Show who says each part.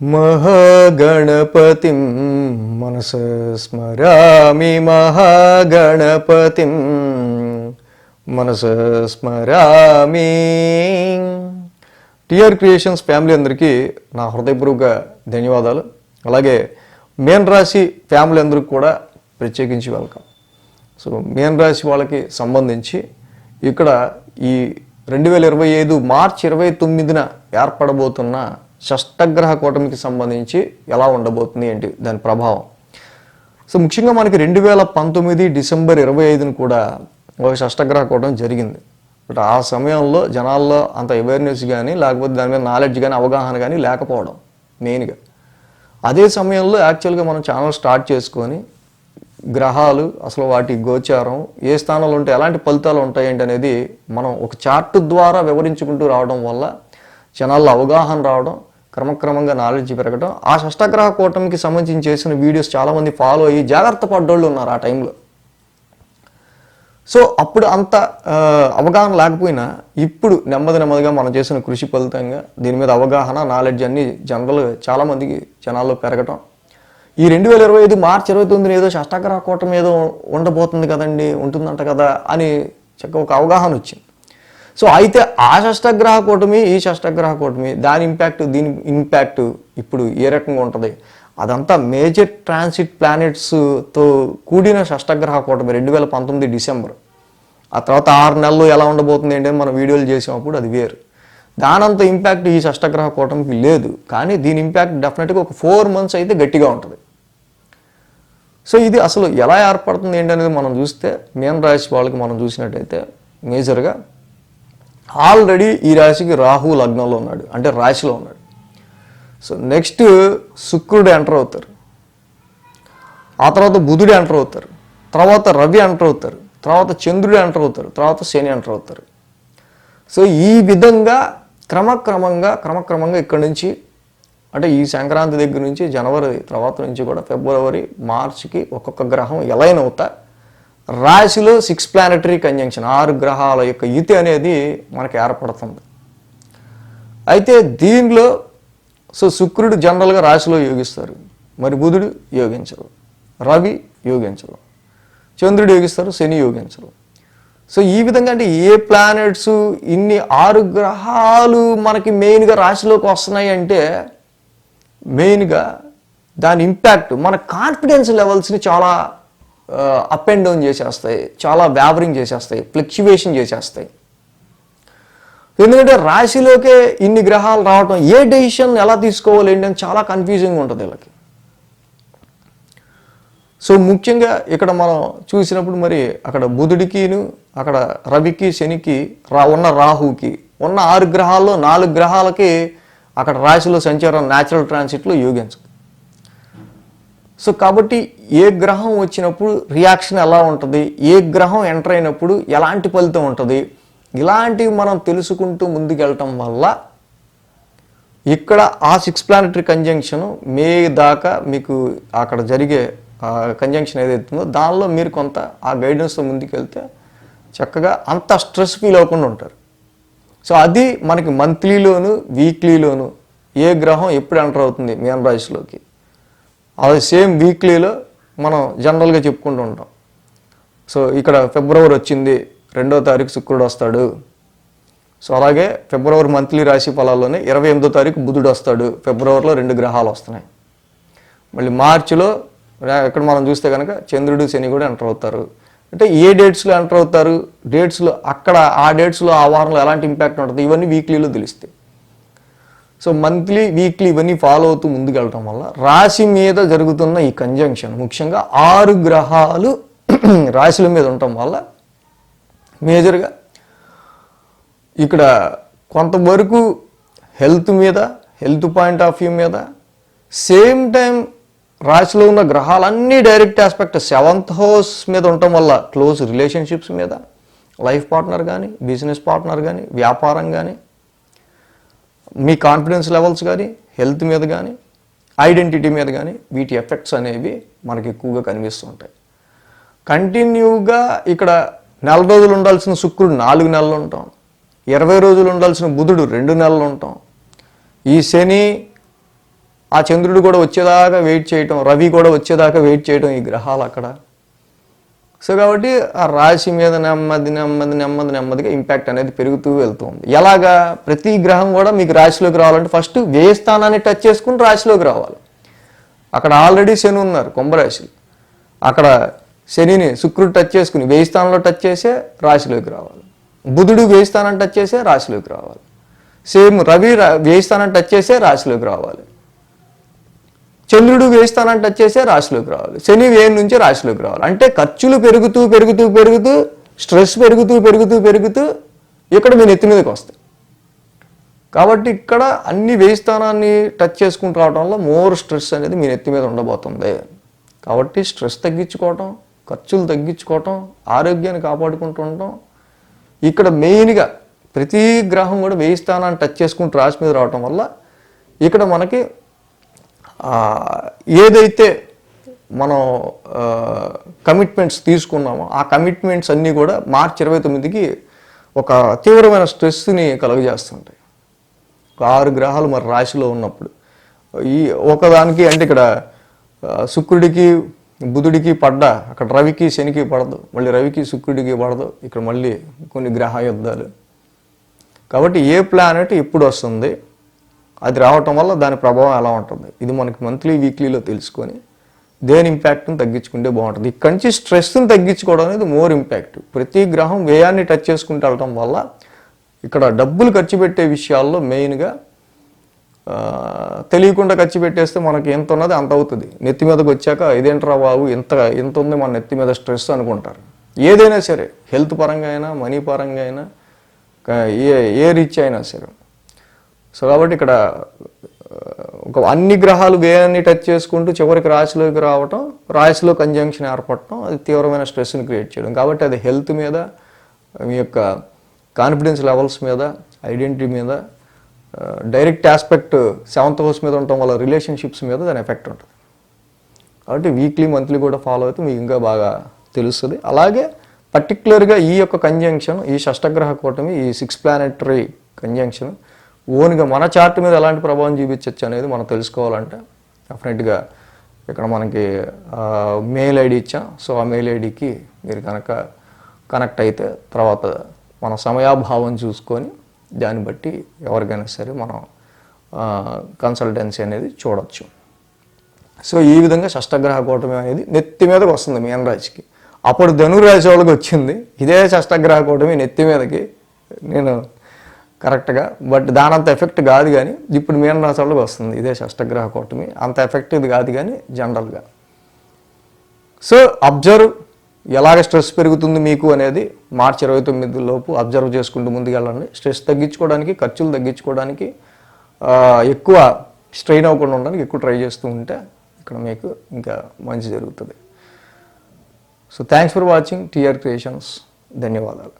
Speaker 1: మహాగణపతిం మనస స్మరామి మహాగణపతిం మనస స్మరామి. టిఆర్ క్రియేషన్స్ ఫ్యామిలీ అందరికీ నా హృదయపూర్వక ధన్యవాదాలు. అలాగే మేన్ రాశి ఫ్యామిలీ అందరికి కూడా ప్రత్యేకించి వెల్కమ్ సో మేన్ రాశి వాళ్ళకి సంబంధించి ఇక్కడ ఈ రెండు వేల ఇరవై ఐదు మార్చి ఇరవై తొమ్మిదిన ఏర్పడబోతున్న షష్టగ్రహ కూటమికి సంబంధించి ఎలా ఉండబోతుంది ఏంటి? దాని ప్రభావం. సో ముఖ్యంగా మనకి రెండు వేల పంతొమ్మిది డిసెంబర్ ఇరవై ఐదున కూడా ఒక షష్టగ్రహ కూటమి జరిగింది. బట్ ఆ సమయంలో జనాల్లో అంత అవేర్నెస్ కానీ లేకపోతే దాని మీద నాలెడ్జ్ కానీ అవగాహన కానీ లేకపోవడం మెయిన్గా. అదే సమయంలో యాక్చువల్గా మనం ఛానల్ స్టార్ట్ చేసుకొని గ్రహాలు అసలు వాటి గోచారం ఏ స్థానంలో ఉంటే ఎలాంటి ఫలితాలు ఉంటాయండి అనేది మనం ఒక చార్ట్ ద్వారా వివరించుకుంటూ రావడం వల్ల జనాల్లో అవగాహన రావడం క్రమక్రమంగా నాలెడ్జ్ పెరగడం ఆ షష్టగ్రహ కూటమికి సంబంధించి చేసిన వీడియోస్ చాలామంది ఫాలో అయ్యి జాగ్రత్త పడ్డోళ్ళు ఉన్నారు ఆ టైంలో. సో అప్పుడు అంత అవగాహన లేకపోయినా ఇప్పుడు నెమ్మది నెమ్మదిగా మనం చేసిన కృషి ఫలితంగా దీని మీద అవగాహన నాలెడ్జ్ అన్ని జనరల్ చాలామందికి జనాల్లో పెరగటం. ఈ రెండు వేల ఇరవై ఐదు మార్చి ఇరవై తొమ్మిదిన ఏదో షష్టాగ్రహ కూటమి ఏదో ఉండబోతుంది కదండి ఉంటుందంట కదా అని చక్క ఒక అవగాహన వచ్చింది. సో అయితే ఆ షష్టగ్రహ కూటమి ఈ షష్టగ్రహ కూటమి దాని ఇంపాక్ట్ దీని ఇంపాక్ట్ ఇప్పుడు ఏ రకంగా ఉంటుంది? అదంతా మేజర్ ట్రాన్సిట్ ప్లానెట్స్తో కూడిన షష్టగ్రహ కూటమి రెండు వేల పంతొమ్మిది డిసెంబర్. ఆ తర్వాత ఆరు నెలలు ఎలా ఉండబోతుంది ఏంటి అని మనం వీడియోలు చేసినప్పుడు అది వేరు. దానంత ఇంపాక్ట్ ఈ షష్టగ్రహ కూటమికి లేదు. కానీ దీని ఇంపాక్ట్ డెఫినెట్గా ఒక ఫోర్ మంత్స్ అయితే గట్టిగా ఉంటుంది. సో ఇది అసలు ఎలా ఏర్పడుతుంది ఏంటి అనేది మనం చూస్తే మీన రాశి వాళ్ళకి మనం చూసినట్టయితే మేజర్గా ఆల్రెడీ ఈ రాశికి రాహు లగ్నంలో ఉన్నాడు. అంటే రాశిలో ఉన్నాడు. సో నెక్స్ట్ శుక్రుడు ఎంటర్ అవుతారు. ఆ తర్వాత బుధుడు ఎంటర్ అవుతారు. తర్వాత రవి ఎంటర్ అవుతారు. తర్వాత చంద్రుడు ఎంటర్ అవుతారు. తర్వాత శని ఎంటర్ అవుతారు. సో ఈ విధంగా క్రమక్రమంగా క్రమక్రమంగా ఇక్కడి నుంచి అంటే ఈ సంక్రాంతి దగ్గర నుంచి జనవరి తర్వాత నుంచి కూడా ఫిబ్రవరి మార్చికి ఒక్కొక్క గ్రహం ఎలా అవుతా రాశిలో సిక్స్ ప్లానటరీ కంజంక్షన్ ఆరు గ్రహాల యొక్క యుతి అనేది మనకి ఏర్పడుతుంది. అయితే దీనిలో సో శుక్రుడు జనరల్గా రాశిలో యోగిస్తారు. మరి బుధుడు యోగించరు. రవి యోగించరు. చంద్రుడు యోగిస్తారు శని యోగించరు. సో ఈ విధంగా అంటే ఏ ప్లానెట్స్ ఇన్ని ఆరు గ్రహాలు మనకి మెయిన్గా రాశిలోకి వస్తున్నాయి అంటే మెయిన్గా దాని ఇంపాక్ట్ మన కాన్ఫిడెన్స్ లెవెల్స్ని చాలా అప్ అండ్ డౌన్ చేసేస్తాయి చాలా వ్యావరింగ్ చేసేస్తాయి ఫ్లక్చువేషన్ చేసేస్తాయి. ఎందుకంటే రాశిలోకే ఇన్ని గ్రహాలు రావటం ఏ డెసిషన్ ఎలా తీసుకోవాలి ఏంటి అని చాలా కన్ఫ్యూజింగ్ ఉంటుంది వీళ్ళకి. సో ముఖ్యంగా ఇక్కడ మనం చూసినప్పుడు మరి అక్కడ బుధుడికిను అక్కడ రవికి శనికి రా ఉన్న రాహుకి ఉన్న ఆరు గ్రహాల్లో నాలుగు గ్రహాలకి అక్కడ రాశిలో సంచారం న్యాచురల్ ట్రాన్సిట్లో యోగించదు. సో కాబట్టి ఏ గ్రహం వచ్చినప్పుడు రియాక్షన్ ఎలా ఉంటుంది? ఏ గ్రహం ఎంటర్ అయినప్పుడు ఎలాంటి ఫలితం ఉంటుంది? ఇలాంటివి మనం తెలుసుకుంటూ ముందుకెళ్ళటం వల్ల ఇక్కడ ఆ సిక్స్ ప్లానటరీ కంజంక్షన్ మే దాకా మీకు అక్కడ జరిగే కంజంక్షన్ ఏదైతుందో దానిలో మీరు కొంత ఆ గైడెన్స్తో ముందుకెళ్తే చక్కగా అంత స్ట్రెస్ ఫీల్ అవ్వకుండా ఉంటారు. సో అది మనకి మంత్లీలోను వీక్లీలోను ఏ గ్రహం ఎప్పుడు ఎంటర్ అవుతుంది? మీన రాశిలోకి అది సేమ్ వీక్లీలో మనం జనరల్గా చెప్పుకుంటూ ఉంటాం. సో ఇక్కడ ఫిబ్రవరి వచ్చింది రెండో తారీఖు శుక్రుడు వస్తాడు. సో అలాగే ఫిబ్రవరి మంత్లీ రాశి ఫలాల్లోనే ఇరవై ఎనిమిదో తారీఖు బుధుడు వస్తాడు. ఫిబ్రవరిలో రెండు గ్రహాలు వస్తున్నాయి. మళ్ళీ మార్చిలో ఇక్కడ మనం చూస్తే కనుక చంద్రుడు శని కూడా ఎంటర్ అవుతారు. అంటే ఏ డేట్స్లో ఎంటర్ అవుతారు? డేట్స్లో అక్కడ ఆ డేట్స్లో ఆ వారంలో ఎలాంటి ఇంపాక్ట్ ఉంటుంది? ఇవన్నీ వీక్లీలో తెలుస్తాయి. సో మంత్లీ వీక్లీ ఇవన్నీ ఫాలో అవుతూ ముందుకెళ్ళటం వల్ల రాశి మీద జరుగుతున్న ఈ కంజంక్షన్ ముఖ్యంగా ఆరు గ్రహాలు రాశుల మీద ఉండటం వల్ల మేజర్గా ఇక్కడ కొంతవరకు హెల్త్ మీద హెల్త్ పాయింట్ ఆఫ్ వ్యూ మీద సేమ్ టైం రాశిలో ఉన్న గ్రహాలన్నీ డైరెక్ట్ ఆస్పెక్ట్ సెవెంత్ హౌస్ మీద ఉండటం వల్ల క్లోజ్ రిలేషన్షిప్స్ మీద లైఫ్ పార్ట్నర్ కానీ బిజినెస్ పార్ట్నర్ కానీ వ్యాపారం కానీ మీ కాన్ఫిడెన్స్ లెవెల్స్ కానీ హెల్త్ మీద కానీ ఐడెంటిటీ మీద కానీ వీటి ఎఫెక్ట్స్ అనేవి మనకి ఎక్కువగా కనిపిస్తుంటాయి కంటిన్యూగా ఇక్కడ నెల రోజులు ఉండాల్సిన శుక్రుడు నాలుగు నెలలు ఉంటాం. ఇరవై రోజులు ఉండాల్సిన బుధుడు రెండు నెలలు ఉంటాం. ఈ శని ఆ చంద్రుడు కూడా వచ్చేదాకా వెయిట్ చేయటం రవి కూడా వచ్చేదాకా వెయిట్ చేయటం ఈ గ్రహాలు అక్కడ సో కాబట్టి ఆ రాశి మీద నెమ్మది నెమ్మది నెమ్మది నెమ్మదిగా ఇంపాక్ట్ అనేది పెరుగుతూ వెళ్తుంది. ఎలాగా? ప్రతి గ్రహం కూడా మీకు రాశిలోకి రావాలంటే ఫస్ట్ వ్యయ స్థానాన్ని టచ్ చేసుకుని రాశిలోకి రావాలి. అక్కడ ఆల్రెడీ శని ఉన్నారు కుంభరాశిలో. అక్కడ శనిని శుక్రుడు టచ్ చేసుకుని వ్యయ స్థానంలో టచ్ చేసే రాశిలోకి రావాలి. బుధుడు వ్యయ స్థానాన్ని టచ్ చేసే రాశిలోకి రావాలి. సేమ్ రవి రా- వ్యయ టచ్ చేసే రాశిలోకి రావాలి. చంద్రుడు వేయి స్థానాన్ని టచ్ చేసే రాశిలోకి రావాలి. శని వేయం నుంచి రాశిలోకి రావాలి. అంటే ఖర్చులు పెరుగుతూ పెరుగుతూ పెరుగుతూ స్ట్రెస్ పెరుగుతూ పెరుగుతూ పెరుగుతూ ఇక్కడ మీ నెత్తి మీదకి వస్తాయి. కాబట్టి ఇక్కడ అన్ని వేయి స్థానాన్ని టచ్ చేసుకుంటూ రావడం వల్ల మోర్ స్ట్రెస్ అనేది మీ నెత్తి మీద ఉండబోతుంది. కాబట్టి స్ట్రెస్ తగ్గించుకోవటం ఖర్చులు తగ్గించుకోవటం ఆరోగ్యాన్ని కాపాడుకుంటూ ఉండటం ఇక్కడ మెయిన్గా ప్రతి గ్రహం కూడా వేయి స్థానాన్ని టచ్ చేసుకుంటూ రాశి మీద రావటం వల్ల ఇక్కడ మనకి ఏదైతే మనం కమిట్మెంట్స్ తీసుకున్నామో ఆ కమిట్మెంట్స్ అన్నీ కూడా మార్చి ఇరవై తొమ్మిదికి ఒక తీవ్రమైన స్ట్రెస్ని కలుగజేస్తుంటాయి. ఒక ఆరు గ్రహాలు మరి రాశిలో ఉన్నప్పుడు. ఈ ఒకదానికి అంటే ఇక్కడ శుక్రుడికి బుధుడికి పడ్డ అక్కడ రవికి శనికి పడదు. మళ్ళీ రవికి శుక్రుడికి పడదు. ఇక్కడ మళ్ళీ కొన్ని గ్రహ యుద్ధాలు. కాబట్టి ఏ ప్లానెట్ ఎప్పుడు వస్తుంది? అది రావటం వల్ల దాని ప్రభావం ఎలా ఉంటుంది? ఇది మనకి మంత్లీ వీక్లీలో తెలుసుకొని దేని ఇంపాక్ట్ని తగ్గించుకుంటే బాగుంటుంది. ఇక్కడి నుంచి స్ట్రెస్ని తగ్గించుకోవడం అనేది మోర్ ఇంపాక్ట్ ప్రతి గ్రహం వ్యయాన్ని టచ్ చేసుకుంటూ వెళ్ళటం వల్ల ఇక్కడ డబ్బులు ఖర్చు పెట్టే విషయాల్లో మెయిన్గా తెలియకుండా ఖర్చు పెట్టేస్తే మనకి ఎంత ఉన్నది అంత అవుతుంది. నెత్తి మీదకి వచ్చాక ఇదేంట్రా బాబు ఇంత ఎంత ఉంది మన నెత్తి మీద స్ట్రెస్ అనుకుంటారు. ఏదైనా సరే హెల్త్ పరంగా అయినా మనీ పరంగా అయినా ఏ ఏ రీచ్ అయినా సరే సో కాబట్టి ఇక్కడ ఒక అన్ని గ్రహాలు వేయాన్ని టచ్ చేసుకుంటూ చివరికి రాశిలోకి రావటం రాశిలో కంజంక్షన్ ఏర్పడటం అది తీవ్రమైన స్ట్రెస్ని క్రియేట్ చేయడం. కాబట్టి అది హెల్త్ మీద మీ యొక్క కాన్ఫిడెన్స్ లెవెల్స్ మీద ఐడెంటిటీ మీద డైరెక్ట్ ఆస్పెక్ట్ సెవెంత్ హౌస్ మీద ఉండటం వల్ల రిలేషన్షిప్స్ మీద దాని ఎఫెక్ట్ ఉంటుంది. కాబట్టి వీక్లీ మంత్లీ కూడా ఫాలో అయితే మీకు ఇంకా బాగా తెలుస్తుంది. అలాగే పర్టిక్యులర్గా ఈ యొక్క కంజంక్షన్ ఈ షష్టగ్రహ కూటమి ఈ సిక్స్ ప్లానెటరీ కంజంక్షన్ ఓన్గా మన చార్ట్ మీద ఎలాంటి ప్రభావం చూపించవచ్చు అనేది మనం తెలుసుకోవాలంటే. డెఫినెట్గా ఇక్కడ మనకి మెయిల్ ఐడి ఇచ్చాం. సో ఆ మెయిల్ ఐడికి మీరు కనుక కనెక్ట్ అయితే తర్వాత మన సమయాభావం చూసుకొని దాన్ని బట్టి ఎవరికైనా సరే మనం కన్సల్టెన్సీ అనేది చూడొచ్చు. సో ఈ విధంగా షష్టగ్రహ కూటమి అనేది నెత్తి మీదకి వస్తుంది మీన రాశికి. అప్పుడు ధనురాశి వాళ్ళకి వచ్చింది. ఇదే షష్టగ్రహ కూటమి నెత్తి మీదకి. నేను కరెక్ట్గా బట్ దాని అంత ఎఫెక్ట్ కాదు కానీ ఇప్పుడు మీన రాశి వాళ్ళకి వస్తుంది. ఇదే షష్టగ్రహ కూటమి. అంత ఎఫెక్ట్ ఇది కాదు కానీ జనరల్గా. సో అబ్జర్వ్ ఎలాగ స్ట్రెస్ పెరుగుతుంది మీకు అనేది మార్చి ఇరవై తొమ్మిది లోపు అబ్జర్వ్ చేసుకుంటూ ముందుకెళ్ళండి. స్ట్రెస్ తగ్గించుకోవడానికి ఖర్చులు తగ్గించుకోవడానికి ఎక్కువ స్ట్రెయిన్ అవ్వకుండా ఉండడానికి ఎక్కువ ట్రై చేస్తూ ఉంటే ఇక్కడ మీకు ఇంకా మంచి జరుగుతుంది. So thanks for watching. TR creations. ధన్యవాదాలు.